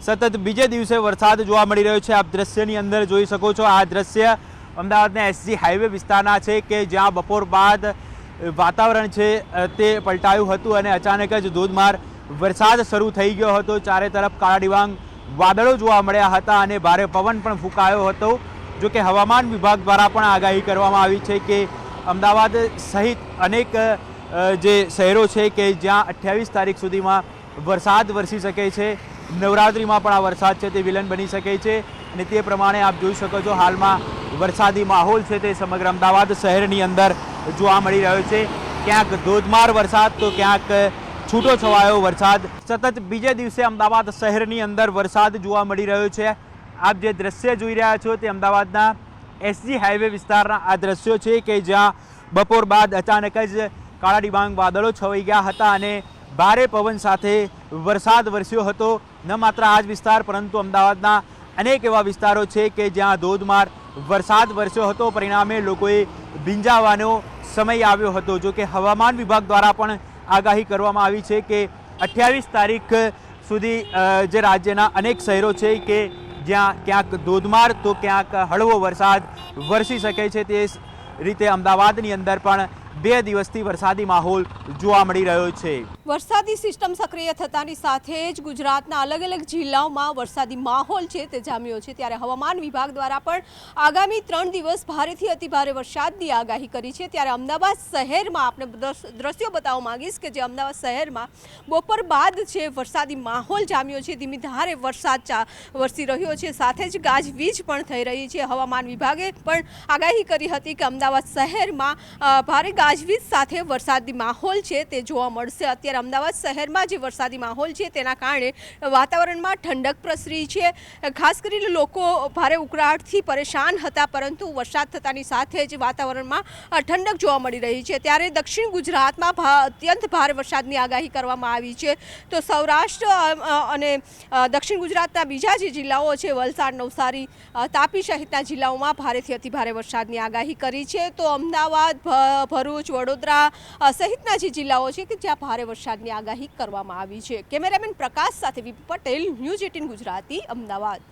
સતત બીજે દિવસે વરસાદ જોવા મળી રહ્યો છે. આપ દ્રશ્યની અંદર જોઈ શકો છો, આ દ્રશ્ય અમદાવાદના એસજી હાઈવે વિસ્તારના છે કે જ્યાં બપોર બાદ વાતાવરણ છે તે પલટાયું હતું અને અચાનક જ ધોધમાર વરસાદ શરૂ થઈ ગયો હતો. ચારે તરફ કાળા ડિવાંગ વાદળો જોવા મળ્યા હતા અને ભારે પવન પણ ફૂંકાયો હતો. જો કે હવામાન વિભાગ દ્વારા પણ આગાહી કરવામાં આવી છે કે અમદાવાદ સહિત અનેક જે શહેરો છે કે જ્યાં અઠ્યાવીસ તારીખ સુધીમાં વરસાદ વરસી શકે છે. નવરાત્રિમાં પણ આ વરસાદ છે તે વિલન બની શકે છે અને તે પ્રમાણે આપ જોઈ શકો છો હાલમાં વરસાદી માહોલ છે તે સમગ્ર અમદાવાદ શહેરની અંદર જોવા મળી રહ્યો છે. ક્યાંક ધોધમાર વરસાદ તો ક્યાંક છૂટો છવાયો વરસાદ. સતત બીજે દિવસે અમદાવાદ શહેરની અંદર વરસાદ જોવા મળી રહ્યો છે. આપ જે દ્રશ્ય જોઈ રહ્યા છો તે અમદાવાદના એસજી હાઈવે વિસ્તારના આ દ્રશ્યો છે કે જ્યાં બપોર બાદ અચાનક જ કાળા ડિબાંગ વાદળો છવાઈ ગયા હતા અને ભારે પવન સાથે વરસાદ વરસ્યો હતો. ન માત્ર આ જ વિસ્તાર, પરંતુ અમદાવાદના અનેક એવા વિસ્તારો છે કે જ્યાં ધોધમાર વરસાદ વરસ્યો હતો. પરિણામે લોકોએ ભીંજાવાનો સમય આવ્યો હતો. જો કે હવામાન વિભાગ દ્વારા પણ આગાહી કરવામાં આવી છે કે અઠ્યાવીસ તારીખ સુધી જે રાજ્યના અનેક શહેરો છે કે જ્યાં ક્યાંક ધોધમાર, તો ક્યાંક હળવો વરસાદ વરસી શકે છે. તે રીતે અમદાવાદની અંદર પણ બે દિવસથી વરસાદી માહોલ જોવા મળી રહ્યો છે. વરસાદી સિસ્ટમ સક્રિય થતાની સાથે જ ગુજરાતના અલગ અલગ જિલ્લાઓમાં વરસાદી માહોલ છે તે જામ્યો છે. ત્યારે હવામાન વિભાગ દ્વારા પણ આગામી ત્રણ દિવસ ભારેથી અતિભારે વરસાદની આગાહી કરી છે. ત્યારે અમદાવાદ શહેરમાં આપણે દ્રશ્યો બતાવવા માંગીશ કે જે અમદાવાદ શહેરમાં બપોર બાદ છે વરસાદી માહોલ જામ્યો છે, ધીમી ધારે વરસાદ વરસી રહ્યો છે. સાથે જ ગાજવીજ પણ થઈ રહી છે. હવામાન વિભાગે પણ આગાહી કરી હતી કે અમદાવાદ શહેરમાં ભારે ગાજવીજ સાથે વરસાદી માહોલ છે તે જોવા મળશે. અત્યારે અમદાવાદ શહેરમાં જે વરસાદી માહોલ છે તેના કારણે વાતાવરણમાં ઠંડક પ્રસરી છે. ખાસ કરીને લોકો ભારે ઉકળાટથી પરેશાન હતા, પરંતુ વરસાદ થતાની સાથે જ વાતાવરણમાં ઠંડક જોવા મળી રહી છે. ત્યારે દક્ષિણ ગુજરાતમાં અત્યંત ભારે વરસાદની આગાહી કરવામાં આવી છે. તો સૌરાષ્ટ્ર અને દક્ષિણ ગુજરાતના બીજા જે જિલ્લાઓ છે, વલસાડ, નવસારી તાપી સહિતના જિલ્લાઓમાં ભારેથી અતિભારે વરસાદની આગાહી કરી છે. તો અમદાવાદ, ભ- ભરૂચ, વડોદરા સહિતના જે જિલ્લાઓ છે કે જ્યાં ભારે વરસાદની આગાહી કરવામાં આવી છે. કેમેરામેન પ્રકાશ સાથે VP Patel, news eighteen Gujarati, Ahmedabad.